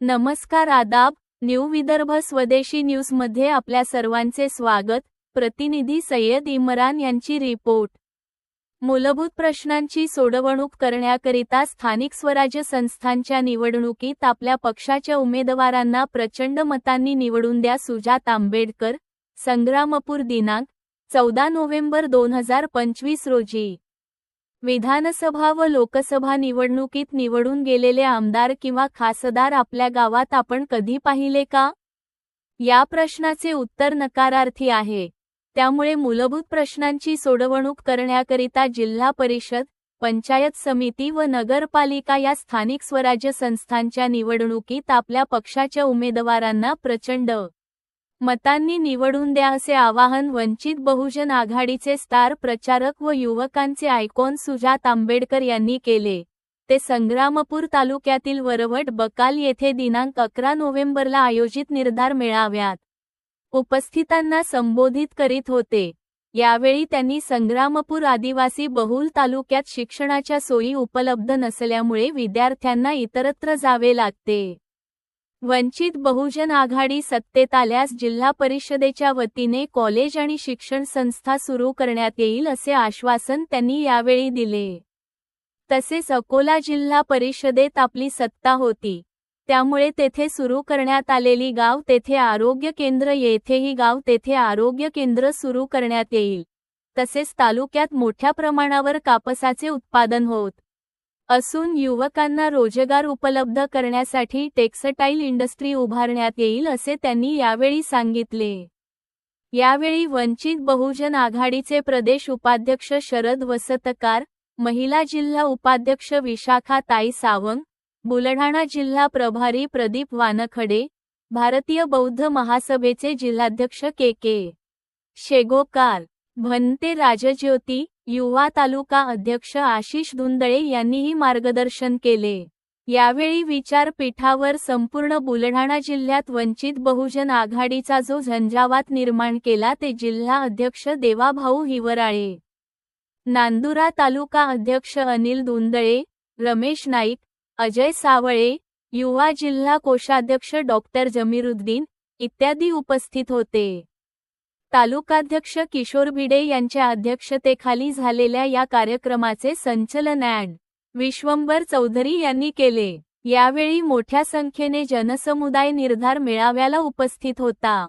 नमस्कार आदाब न्यू विदर्भ स्वदेशी न्यूजमध्ये आपल्या सर्वांचे स्वागत. प्रतिनिधी सय्यद इम्रान यांची रिपोर्ट. मूलभूत प्रश्नांची सोडवणूक करण्याकरिता स्थानिक स्वराज्य संस्थांच्या निवडणुकीत आपल्या पक्षाच्या उमेदवारांना प्रचंड मतांनी निवडून द्या. सुजात आंबेडकर संग्रामपूर दिनांक चौदा नोव्हेंबर दोन हजार पंचवीस रोजी. विधानसभा व लोकसभा निवडणुकीत निवडून गेलेले आमदार किंवा खासदार आपल्या गावात आपण कधी पाहिले का? या प्रश्नाचे उत्तर नकारार्थी आहे. त्यामुळे मूलभूत प्रश्नांची सोडवणूक करण्याकरिता जिल्हा परिषद पंचायत समिती व नगरपालिका या स्थानिक स्वराज्य संस्थांच्या निवडणुकीत आपल्या पक्षाच्या उमेदवारांना प्रचंड मतांनी निवडून द्या असे आवाहन वंचित बहुजन आघाडीचे स्टार प्रचारक व युवकांचे आयकॉन सुजात आंबेडकर यांनी केले. ते संग्रामपूर तालुक्यातील वरवट बकाल येथे दिनांक अकरा नोव्हेंबरला आयोजित निर्धार मेळाव्यात. उपस्थितांना संबोधित करीत होते. यावेळी त्यांनी संग्रामपूर आदिवासी बहुल तालुक्यात शिक्षणाच्या सोयी उपलब्ध नसल्यामुळे विद्यार्थ्यांना इतरत्र जावे लागते. वंचित बहुजन आघाडी सत्तेत आल्यास जिल्हा परिषदेच्या वतीने कॉलेज आणि शिक्षण संस्था सुरू करण्यात येईल असे आश्वासन त्यांनी यावेळी दिले. तसेच अकोला जिल्हा परिषदेत आपली सत्ता होती. त्यामुळे तेथे सुरू करण्यात आलेली गाव तेथे आरोग्य केंद्र येथेही गाव तेथे आरोग्य केंद्र सुरू करण्यात येईल. तसेच तालुक्यात मोठ्या प्रमाणावर कापसाचे उत्पादन होत असून युवकांना रोजगार उपलब्ध करण्यासाठी टेक्सटाईल इंडस्ट्री उभारण्यात येईल असे त्यांनी यावेळी सांगितले. यावेळी वंचित बहुजन आघाडीचे प्रदेश उपाध्यक्ष शरद वसतकार महिला जिल्हा उपाध्यक्ष विशाखा ताई सावंग बुलढाणा जिल्हा प्रभारी प्रदीप वानखडे भारतीय बौद्ध महासभेचे जिल्हाध्यक्ष के के शेगोकार भन्ते राजज्योती युवा तालुका अध्यक्ष आशिष धुंदळे यांनीही मार्गदर्शन केले. यावेळी विचारपीठावर संपूर्ण बुलढाणा जिल्ह्यात वंचित बहुजन आघाडीचा जो झंझावात निर्माण केला ते जिल्हा अध्यक्ष देवाभाऊ हिवराळे. नांदुरा तालुका अध्यक्ष अनिल धुंदळे रमेश नाईक अजय सावळे युवा जिल्हा कोषाध्यक्ष डॉक्टर जमीरुद्दीन इत्यादी उपस्थित होते. तालुकाध्यक्ष किशोर भिडे यांच्या अध्यक्षतेखाली झालेल्या या कार्यक्रमाचे संचलन ॲड. विश्वंभर चौधरी यांनी केले. यावेळी मोठ्या संख्येने जनसमुदाय निर्धार मेळाव्याला उपस्थित होता.